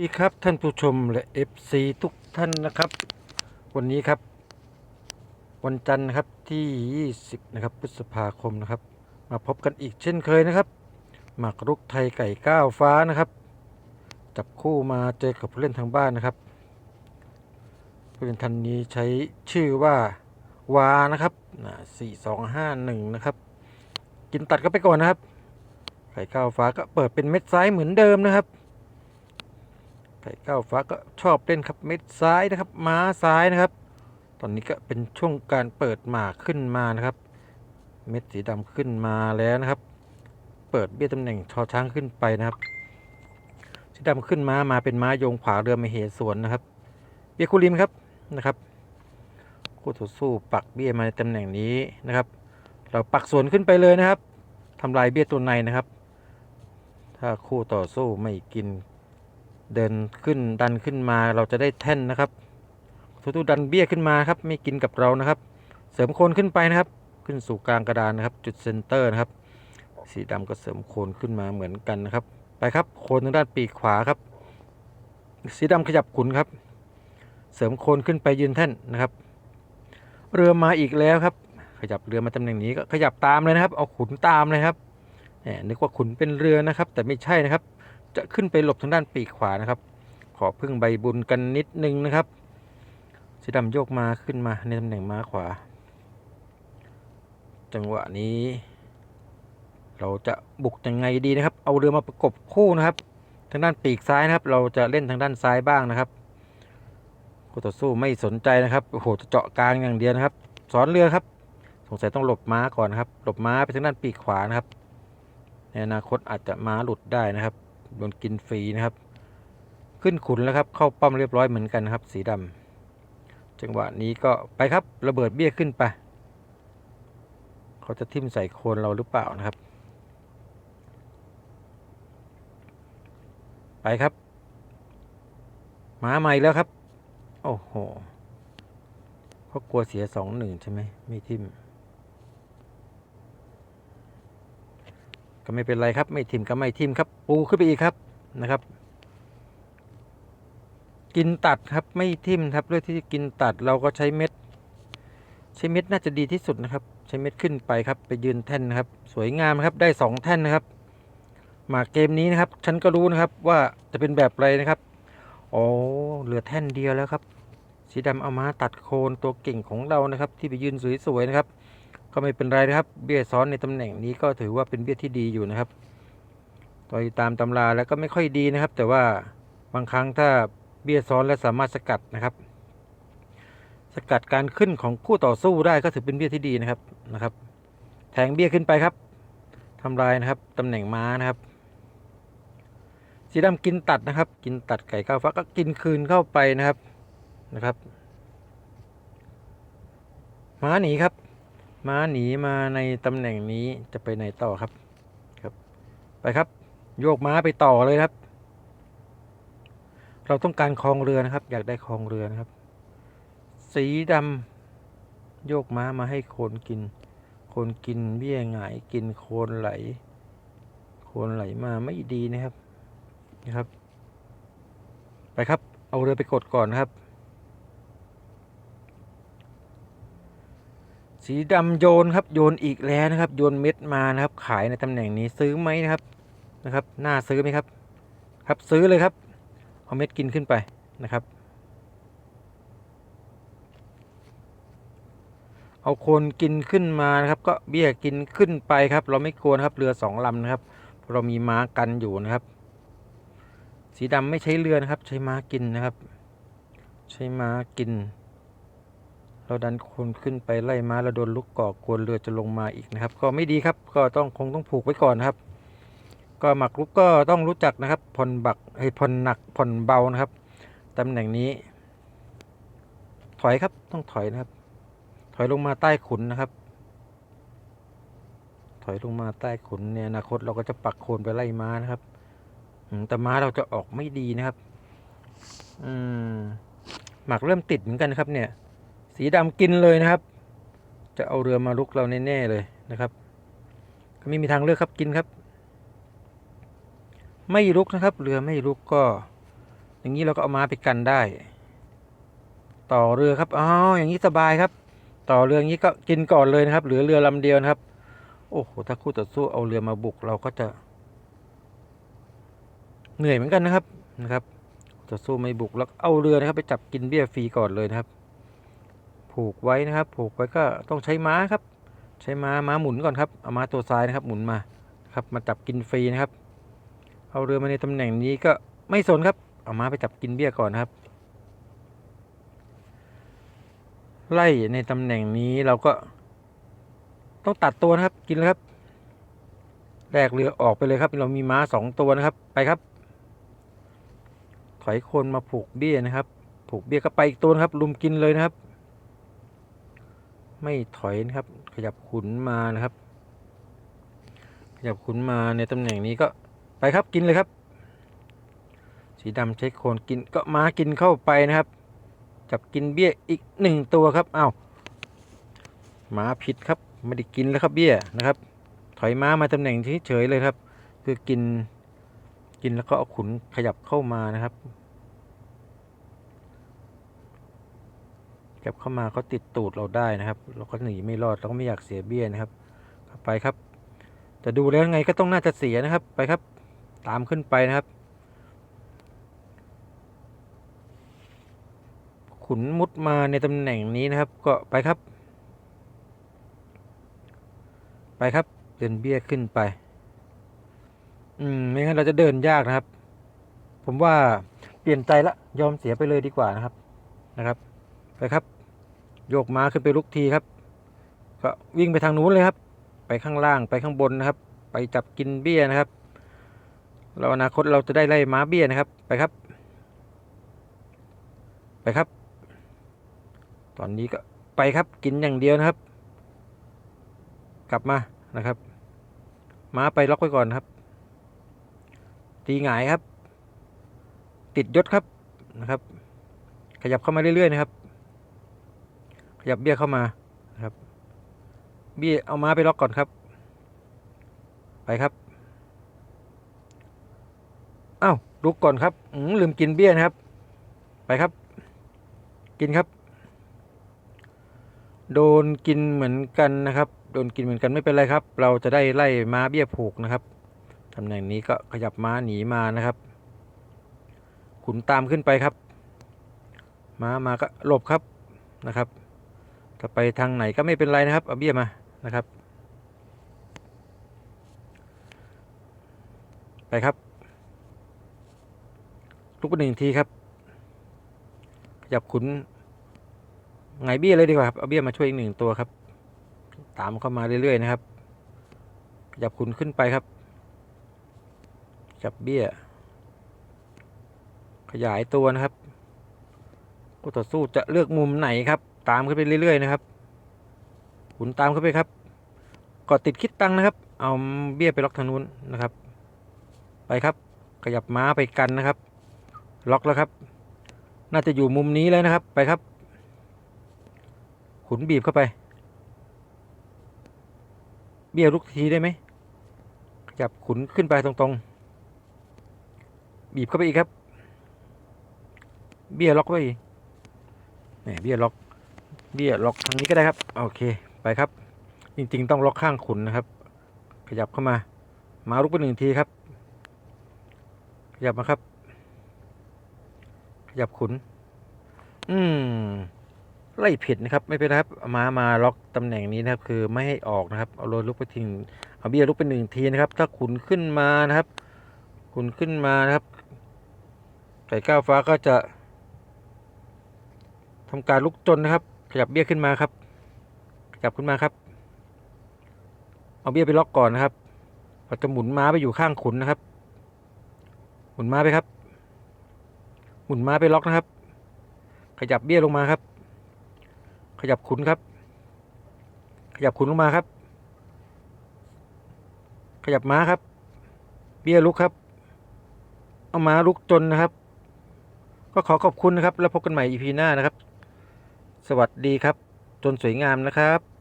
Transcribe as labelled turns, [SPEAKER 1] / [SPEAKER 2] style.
[SPEAKER 1] ดีครับท่านผู้ชมและ FC ทุกท่านนะครับ วันนี้ครับ วันจันทร์นะครับที่ 20 นะครับพฤษภาคมนะครับ มาพบกันอีกเช่นเคยนะครับหมากรุกไทยไก่ก้าวฟ้านะครับ จับคู่มาเจอกับผู้เล่นทางบ้านนะครับผู้เล่นท่านนี้ใช้ชื่อว่าวานะครับสี่สองห้าหนึ่งนะครับ กินตัดก็ไปก่อนนะครับ ไก่ก้าวฟ้าก็เปิดเป็นเม็ดซ้ายเหมือนเดิมนะครับ ไก่เก้าฟ้าก็ชอบเล่นครับเม็ดซ้ายนะครับ ม้าซ้ายนะครับ ตอนนี้ก็เป็นช่วงการเปิดหมากขึ้นมานะครับ เม็ดสีดำขึ้นมาแล้วนะครับ เปิดเบี้ยตำแหน่งชอช้างขึ้นไปนะครับ สีดำขึ้นมามาเป็นม้ายงขวาเรือมเหสวนนะครับ เบี้ยคุริมครับนะครับคู่ต่อสู้ปักเบี้ยมาในตำแหน่งนี้นะครับ เราปักสวนขึ้นไปเลยนะครับทำลายเบี้ยตัวในนะครับ ถ้าคู่ต่อสู้ไม่กิน เดินขึ้นดันขึ้นมาเราจะได้แท่นนะครับทูทูดันเบี้ยขึ้นมาครับไม่กินกับเรานะครับ เสริมโคนขึ้นไปนะครับ ขึ้นสู่กลางกระดานนะครับ จุดเซนเตอร์นะครับ สีดำก็เสริมโคนขึ้นมาเหมือนกันนะครับ ไปครับโคนทางด้านปีกขวาครับ สีดำขยับขุนครับ เสริมโคนขึ้นไปยืนแท่นนะครับ เรือมาอีกแล้วครับ ขยับเรือมาตำแหน่งนี้ก็ขยับตามเลยนะครับ เอาขุนตามเลยครับแหมนึกว่าขุนเป็นเรือนะครับ แต่ไม่ใช่นะครับ จะขึ้นไปหลบทางด้านปีกขวานะครับ ขอพึ่งใบบุญกันนิดนึงนะครับสีดำโยกมาขึ้นมาในตำแหน่งม้าขวา จังหวะนี้ เราจะบุกยังไงดีนะครับ เอาเรือมาประกบคู่นะครับ ทางด้านปีกซ้ายนะครับ เราจะเล่นทางด้านซ้ายบ้างนะครับคู่ต่อสู้ไม่สนใจนะครับโอ้โหจะเจาะกลางอย่างเดียวนะครับสอนเรือครับสงสัยต้องหลบม้าก่อนนครับ หลบม้าไปทางด้านปีกขวานะครับ ในอนาคตอาจจะม้าหลุดได้นะครับ โดนกินฟรีนะครับ ขึ้นขุนแล้วครับ เข้าป้อมเรียบร้อยเหมือนกันครับ สีดำจังหวะนี้ก็ไปครับระเบิดเบี้ยขึ้นไป เขาจะทิ่มใส่โคนเราหรือเปล่านะครับ ไปครับมาใหม่แล้วครับ โอ้โหเขากลัวเสียสองหนึ่งใช่ไหมไม่ทิ่ม ก็ไม่เป็นไรครับ ไม่ทิ่มก็ไม่ทิ่มครับ ปูขึ้นไปอีกครับนะครับ กินตัดครับไม่ทิ่มครับด้วยที่กินตัดเราก็ใช้เม็ด ใช้เม็ดน่าจะดีที่สุดนะครับ ใช้เม็ดขึ้นไปครับ ไปยืนแท่นนะครับ สวยงามครับได้สองแท่นนะครับหมากเกมนี้นะครับ ฉันก็รู้นะครับว่าจะเป็นแบบไรนะครับโอ้เหลือแท่นเดียวแล้วครับ สีดำเอามาตัดโคนตัวเก่งของเรานะครับ ที่ไปยืนสวยๆนะครับ ก็ไม่เป็นไรนะครับ เบี้ยซ้อนในตำแหน่งนี้ก็ถือว่าเป็นเบี้ยที่ดีอยู่นะครับโดยตามตำราแล้วก็ไม่ค่อยดีนะครับ แต่ว่าบางครั้งถ้าเบี้ยซ้อนและสามารถสกัดนะครับ สกัดการขึ้นของคู่ต่อสู้ได้ก็ถือเป็นเบี้ยที่ดีนะครับนะครับ แทงเบี้ยขึ้นไปครับทำลายนะครับตำแหน่งม้านะครับสีดำกินตัดนะครับ กินตัดไก่ก้าวฟ้าก็กินคืนเข้าไปนะครับนะครับม้าหนีครับ ม้าหนีมาในตำแหน่งนี้จะไปไหนต่อครับครับ ไปครับ โยกม้าไปต่อเลยครับ เราต้องการคลองเรือนะครับ อยากได้คลองเรือนะครับ สีดำโยกม้ามาให้โคนกิน โคนกินเบี้ยหงายกินโคนไหล โคนไหลมาไม่ดีนะครับนะครับ ไปครับ เอาเรือไปกดก่อนนะครับ สีดำโยนครับโยนอีกแล้วนะครับ โยนเม็ดมานะครับ ขายในตำแหน่งนี้ซื้อไหมนะครับนะครับน่าซื้อไหมครับ ครับซื้อเลยครับเอาเม็ดกินขึ้นไปนะครับ เอาโคนกินขึ้นมานะครับ ก็เบี้ยกินขึ้นไปครับ เราไม่กลัวนะครับเรือสองลำนะครับเพราะเรามีม้ากันอยู่นะครับ สีดำไม่ใช้เรือนะครับ ใช้ม้ากินนะครับ ใช้ม้ากิน เราดันคนขึ้นไปไล่ม้าเราโดนลูกก่อกวนเรือจะลงมาอีกนะครับ ก็ไม่ดีครับ ก็ต้องคงต้องผูกไว้ก่อนนะครับ ก็หมักลุกก็ต้องรู้จักนะครับผ่อนบักให้ผ่อนหนักผ่อนเบานะครับตำแหน่งนี้ ถอยครับต้องถอยนะครับ ถอยลงมาใต้ขุนนะครับ ถอยลงมาใต้ขุนในอนาคตเราก็จะปักโคนไปไล่ม้านะครับแต่ม้าเราจะออกไม่ดีนะครับ อืมหมักเริ่มติดเหมือนกันนะครับเนี่ย สีดำกินเลยนะครับ จะเอาเรือมาลุกเราแน่ๆเลยนะครับ ก็ไม่มีทางเลือกครับกินครับ ไม่ลุกนะครับ เรือไม่ลุกก็ อย่างนี้เราก็เอามาไปกันได้ ต่อเรือครับอ๋ออย่างนี้สบายครับ ต่อเรืออย่างนี้ก็กินก่อนเลยนะครับเหลือเรือลำเดียวนะครับ โอ้โหถ้าคู่ต่อสู้เอาเรือมาบุกเราก็จะเหนื่อยเหมือนกันนะครับนะครับต่อสู้ไม่บุกแล้วเอาเรือนะครับ ไปจับกินเบี้ยฟรีก่อนเลยนะครับ ผูกไว้นะครับ ผูกไว้ก็ต้องใช้ม้าครับ ใช้ม้าม้าหมุนก่อนครับเอาม้าตัวซ้ายนะครับ หมุนมาครับมาจับกินฟรีนะครับ เอาเรือมาในตำแหน่งนี้ก็ไม่สนครับ เอาม้าไปจับกินเบี้ยก่อนนะครับ ไล่ในตำแหน่งนี้เราก็ ต้องตัดตัวนะครับ กินเลยครับแลกเรือออกไปเลยครับ เรามีม้าสองตัวนะครับ ไปครับ ถอยโคนมาผูกเบี้ยนะครับ ผูกเบี้ยก็ไปอีกตัวนะครับลุมกินเลยนะครับ ไม่ถอยนะครับ ขยับขุนมานะครับ ขยับขุนมาในตำแหน่งนี้ก็ไปครับกินเลยครับ สีดำใช้โคนกินก็ม้ากินเข้าไปนะครับ จับกินเบี้ยอีกหนึ่งตัวครับอ้าวม้าผิดครับไม่ได้กินแล้วครับเบี้ยนะครับ ถอยม้ามาตำแหน่งที่เฉยเลยครับ คือกินกินแล้วก็เอาขุนขยับเข้ามานะครับ ขยับเข้ามาเขาติดตูดเราได้นะครับ เราก็หนีไม่รอดเราก็ไม่อยากเสียเบี้ยนะครับไปครับแต่ดูแล้วไงก็ต้องน่าจะเสียนะครับ ไปครับ ตามขึ้นไปนะครับ ขุนมุดมาในตำแหน่งนี้นะครับ ก็ไปครับ ไปครับเดินเบี้ยขึ้นไป อืมไม่งั้นเราจะเดินยากนะครับ ผมว่าเปลี่ยนใจละยอมเสียไปเลยดีกว่านะครับนะครับ ไปครับ โยกม้าขึ้นไปลุกทีครับ ก็วิ่งไปทางนู้นเลยครับ ไปข้างล่างไปข้างบนนะครับ ไปจับกินเบี้ยนะครับ เราอนาคตเราจะได้ไล่ม้าเบี้ยนะครับ ไปครับ ไปครับ ตอนนี้ก็ไปครับกินอย่างเดียวนะครับ กลับมานะครับ ม้าไปล็อกไว้ก่อนครับ ตีหงายครับ ติดยศครับนะครับ ขยับเข้ามาเรื่อยๆนะครับ ยับเบี้ยเข้ามาครับ เบี้ยเอาม้าไปล็อกก่อนครับ ไปครับอ้าวลุกก่อนครับอืลืมกินเบี้ยนะครับ ไปครับ กินครับ โดนกินเหมือนกันนะครับ โดนกินเหมือนกันไม่เป็นไรครับ เราจะได้ไล่ม้าเบี้ยผูกนะครับตำแหน่งนี้ก็ขยับม้าหนีมานะครับ ขุนตามขึ้นไปครับ ม้ามาก็หลบครับนะครับ จะไปทางไหนก็ไม่เป็นไรนะครับ เอาเบี้ยมานะครับ ไปครับลุกไปหนึ่งทีครับขยับขุนไงเบี้ยเลยดีกว่าครับเอาเบี้ยมาช่วยอีกหนึ่งตัวครับ ตามเข้ามาเรื่อยๆนะครับขยับขุนขึ้นไปครับจับเบี้ย ขยายตัวนะครับคู่ต่อสู้จะเลือกมุมไหนครับ ตามขึ้นไปเรื่อยๆนะครับขุนตามเข้าไปครับกดติดคิดตังนะครับ เอาเบี้ยไปล็อกทางนู้นนะครับ ไปครับขยับม้าไปกันนะครับ ล็อกแล้วครับ น่าจะอยู่มุมนี้แล้วนะครับไปครับ ขุนบีบเข้าไป เบี้ยลุกทีได้ไหมขยับขุนขึ้นไปตรงๆ บีบเข้าไปอีกครับ เบี้ยล็อกไว้อีกแหมเบี้ยล็อก เบี้ยล็อกทางนี้ก็ได้ครับ โอเค ไปครับ จริง ๆ ต้องล็อกข้างขุนนะครับ ขยับเข้ามา มาลุกไปหนึ่งทีครับ ขยับมาครับ ขยับขุน อืมไล่ผิดนะครับ ไม่เป็นไรครับ มา มาล็อกตำแหน่งนี้นะครับ คือไม่ให้ออกนะครับ เอาโรยลุกไปทิ้งเอาเบี้ยลุกไปหนึ่งทีนะครับ ถ้าขุนขึ้นมานะครับ ขุนขึ้นมานะครับไก่ก้าวฟ้าก็จะทำการลุกจนนะครับ ขยับเบี้ยขึ้นมาครับ ขยับขึ้นมาครับ เอาเบี้ยไปล็อกก่อนนะครับเราจะหมุนม้าไปอยู่ข้างขุนนะครับ หมุนม้าไปครับ หมุนม้าไปล็อกนะครับ ขยับเบี้ยลงมาครับ ขยับขุนครับ ขยับขุนลงมาครับ ขยับม้าครับ เบี้ยลุกครับ เอาม้าลุกจนนะครับ ก็ขอขอบคุณนะครับ แล้วพบกันใหม่ EP หน้านะครับ สวัสดีครับ จนสวยงามนะครับ